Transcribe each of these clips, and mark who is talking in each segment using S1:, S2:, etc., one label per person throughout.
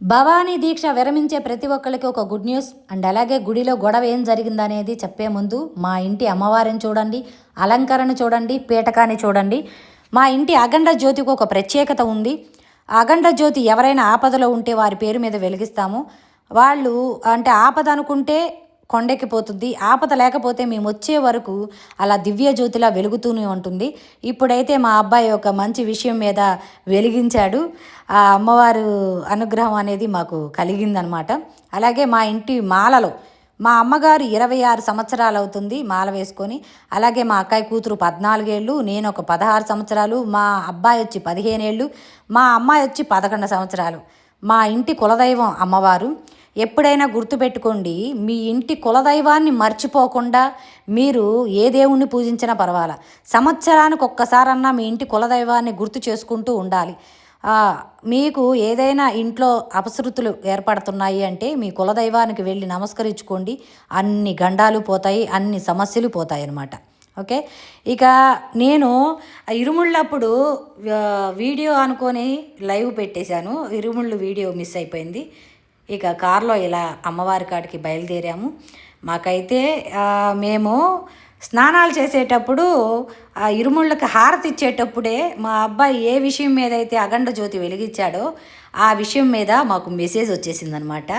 S1: భవానీ దీక్ష విరమించే ప్రతి ఒక్కరికి ఒక గుడ్ న్యూస్ అండ్ అలాగే గుడిలో గొడవ ఏం జరిగిందనేది చెప్పే ముందు మా ఇంటి అమ్మవారిని చూడండి అలంకరణ చూడండి పీటకాన్ని చూడండి. మా ఇంటి అఖండ జ్యోతికి ఒక ప్రత్యేకత ఉంది. ఆ అఖండ జ్యోతి ఎవరైనా ఆపదలో ఉంటే వారి పేరు మీద వెలిగిస్తాము. వాళ్ళు అంటే ఆపద అనుకుంటే కొండెక్కిపోతుంది. ఆపద లేకపోతే మేము వచ్చే వరకు అలా దివ్య జ్యోతిలా వెలుగుతూనే ఉంటుంది. ఇప్పుడైతే మా అబ్బాయి ఒక మంచి విషయం మీద వెలిగించాడు. ఆ అమ్మవారు అనుగ్రహం అనేది మాకు కలిగిందనమాట. అలాగే మా ఇంటి మాలలో మా అమ్మగారు ఇరవై ఆరు సంవత్సరాలు అవుతుంది మాల వేసుకొని. అలాగే మా అక్కాయి కూతురు పద్నాలుగేళ్ళు నేను ఒక పదహారు సంవత్సరాలు మా అబ్బాయి వచ్చి పదిహేనేళ్ళు మా అమ్మాయి వచ్చి పదకొండు సంవత్సరాలు. మా ఇంటి కులదైవం అమ్మవారు. ఎప్పుడైనా గుర్తుపెట్టుకోండి మీ ఇంటి కులదైవాన్ని మర్చిపోకుండా మీరు ఏ దేవుణ్ణి పూజించినా పర్వాలా. సంవత్సరానికి ఒక్కసారన్నా మీ ఇంటి కులదైవాన్ని గుర్తు చేసుకుంటూ ఉండాలి. మీకు ఏదైనా ఇంట్లో అపశృతులు ఏర్పడుతున్నాయి అంటే మీ కులదైవానికి వెళ్ళి నమస్కరించుకోండి. అన్ని గండాలు పోతాయి అన్ని సమస్యలు పోతాయి అన్నమాట. ఓకే? ఇక నేను ఇరుముళ్ళప్పుడు వీడియో అనుకొని లైవ్ పెట్టేశాను. ఇరుముళ్ళు వీడియో మిస్ అయిపోయింది. ఇక కారులో ఇలా అమ్మవారి కాడికి బయలుదేరాము. మాకైతే మేము స్నానాలు చేసేటప్పుడు ఆ ఇరుముళ్ళకి హారతి ఇచ్చేటప్పుడే మా అబ్బాయి ఏ విషయం మీద అయితే అఖండ జ్యోతి వెలిగించాడో ఆ విషయం మీద మాకు మెసేజ్ వచ్చేసిందనమాట.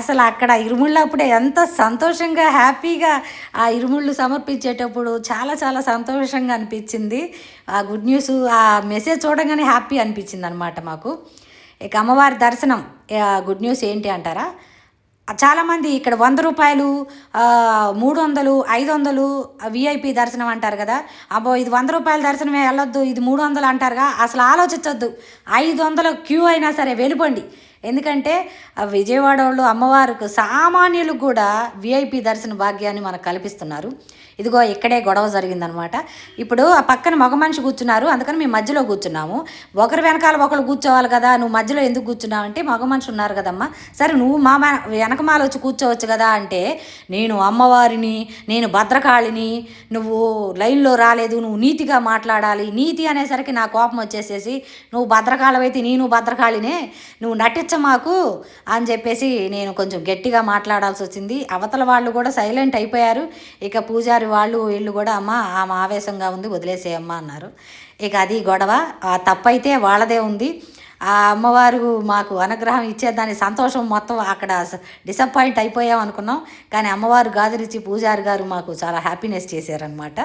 S1: అసలు అక్కడ ఇరుముళ్ళప్పుడే ఎంత సంతోషంగా హ్యాపీగా ఆ ఇరుముళ్ళు సమర్పించేటప్పుడు చాలా చాలా సంతోషంగా అనిపించింది. ఆ గుడ్ న్యూస్ ఆ మెసేజ్ చూడగానే హ్యాపీ అనిపించింది అనమాట మాకు. ఇక అమ్మవారి దర్శనం గుడ్ న్యూస్ ఏంటి అంటారా? చాలామంది ఇక్కడ వంద రూపాయలు మూడు వందలు ఐదు వందలు విఐపి దర్శనం అంటారు కదా. అబ్బో ఇది వంద రూపాయల దర్శనమే వెళ్ళొద్దు ఇది మూడు వందలు అంటారుగా. అసలు ఆలోచించొద్దు. ఐదు వందల క్యూ అయినా సరే వెళ్ళిపోండి. ఎందుకంటే ఆ విజయవాడ వాళ్ళు అమ్మవారికి సామాన్యులకు కూడా విఐపి దర్శన భాగ్యాన్ని మనకు కల్పిస్తున్నారు. ఇదిగో ఇక్కడే గొడవ జరిగిందనమాట. ఇప్పుడు ఆ పక్కన మగ మనిషి కూర్చున్నారు. అందుకని మేము మధ్యలో కూర్చున్నాము. ఒకరి వెనకాల ఒకరు కూర్చోవాలి కదా నువ్వు మధ్యలో ఎందుకు కూర్చున్నావు అంటే మగ మనిషి ఉన్నారు కదమ్మా. సరే నువ్వు మా మ- వెనకమాల వచ్చి కూర్చోవచ్చు కదా అంటే నేను అమ్మవారిని నేను భద్రకాళిని నువ్వు లైన్లో రాలేదు నువ్వు నీతిగా మాట్లాడాలి నీతి అనేసరికి నా కోపం వచ్చేసేసి నువ్వు భద్రకాళమైతే నేను భద్రకాళినే నువ్వు నటించ మాకు అని చెప్పేసి నేను కొంచెం గట్టిగా మాట్లాడాల్సి వచ్చింది. అవతల వాళ్ళు కూడా సైలెంట్ అయిపోయారు. ఇక పూజారి వాళ్ళు వీళ్ళు కూడా అమ్మ ఆమె ఆవేశంగా ఉంది వదిలేసేయమ్మ అన్నారు. ఇక అది గొడవ. తప్పైతే వాళ్ళదే ఉంది. ఆ అమ్మవారు మాకు అనుగ్రహం ఇచ్చేదాని సంతోషం మొత్తం అక్కడ డిసప్పాయింట్ అయిపోయాం అనుకున్నాం. కానీ అమ్మవారు గాజులిచ్చి పూజారి గారు మాకు చాలా హ్యాపీనెస్ చేశారనమాట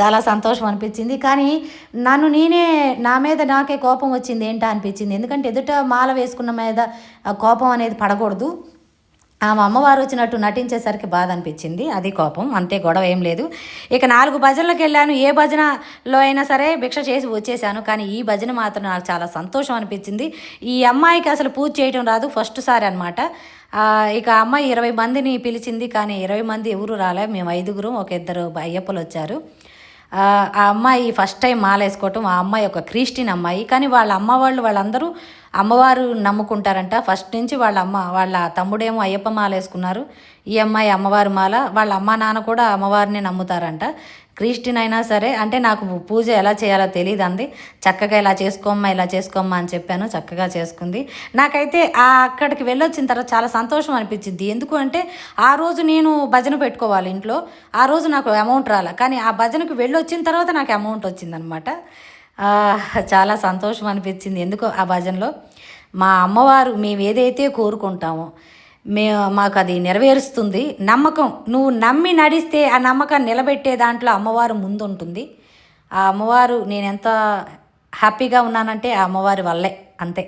S1: చాలా సంతోషం అనిపించింది. కానీ నన్ను నేనే నా మీద నాకే కోపం వచ్చింది ఏంటా అనిపించింది. ఎందుకంటే ఎదుట మాల వేసుకున్న మీద ఆ కోపం అనేది పడకూడదు. ఆమె అమ్మవారు వచ్చినట్టు నటించేసరికి బాధ అనిపించింది అది కోపం అంతే గొడవ ఏం లేదు. ఇక నాలుగు భజనలకు వెళ్ళాను. ఏ భజనలో అయినా సరే భిక్ష చేసి వచ్చేసాను. కానీ ఈ భజన మాత్రం నాకు చాలా సంతోషం అనిపించింది. ఈ అమ్మాయికి అసలు పూజ చేయడం రాదు ఫస్ట్ సారి అనమాట ఇక అమ్మాయి ఇరవై మందిని పిలిచింది. కానీ ఇరవై మంది ఎవరు రాలే. మేము ఐదుగురు ఒక ఇద్దరు అయ్యప్పలు వచ్చారు. ఆ అమ్మాయి ఫస్ట్ టైం మాల వేసుకోవటం ఆ అమ్మాయి ఒక క్రిస్టియన్ అమ్మాయి. కానీ వాళ్ళ అమ్మ వాళ్ళు వాళ్ళందరూ అమ్మవారు నమ్ముకుంటారంట. ఫస్ట్ నుంచి వాళ్ళ అమ్మ వాళ్ళ తమ్ముడేమో అయ్యప్ప మాల వేసుకున్నారు ఈ అమ్మాయి అమ్మవారి మాల వాళ్ళ అమ్మ నాన్న కూడా అమ్మవారిని నమ్ముతారంట. క్రిస్టియన్ అయినా సరే అంటే నాకు పూజ ఎలా చేయాలో తెలియదు అంది చక్కగా ఇలా చేసుకోమ్మా ఇలా చేసుకోమ్మా అని చెప్పాను చక్కగా చేసుకుంది. నాకైతే ఆ అక్కడికి వెళ్ళొచ్చిన తర్వాత చాలా సంతోషం అనిపించింది. ఎందుకు అంటే ఆ రోజు నేను భజన పెట్టుకోవాలి ఇంట్లో. ఆ రోజు నాకు అమౌంట్ రాలే. కానీ ఆ భజనకు వెళ్ళొచ్చిన తర్వాత నాకు అమౌంట్ వచ్చిందనమాట. చాలా సంతోషం అనిపించింది. ఎందుకో ఆ భజనలో? మా అమ్మవారు మేము ఏదైతే కోరుకుంటామో మే మాకు అది నెరవేరుస్తుంది. నమ్మకం నువ్వు నమ్మి నడిస్తే ఆ నమ్మకాన్ని నిలబెట్టే దాంట్లో అమ్మవారు ముందు ఉంటుంది ఆ అమ్మవారు నేను ఎంత హ్యాపీగా ఉన్నానంటే ఆ అమ్మవారి వల్లే అంతే.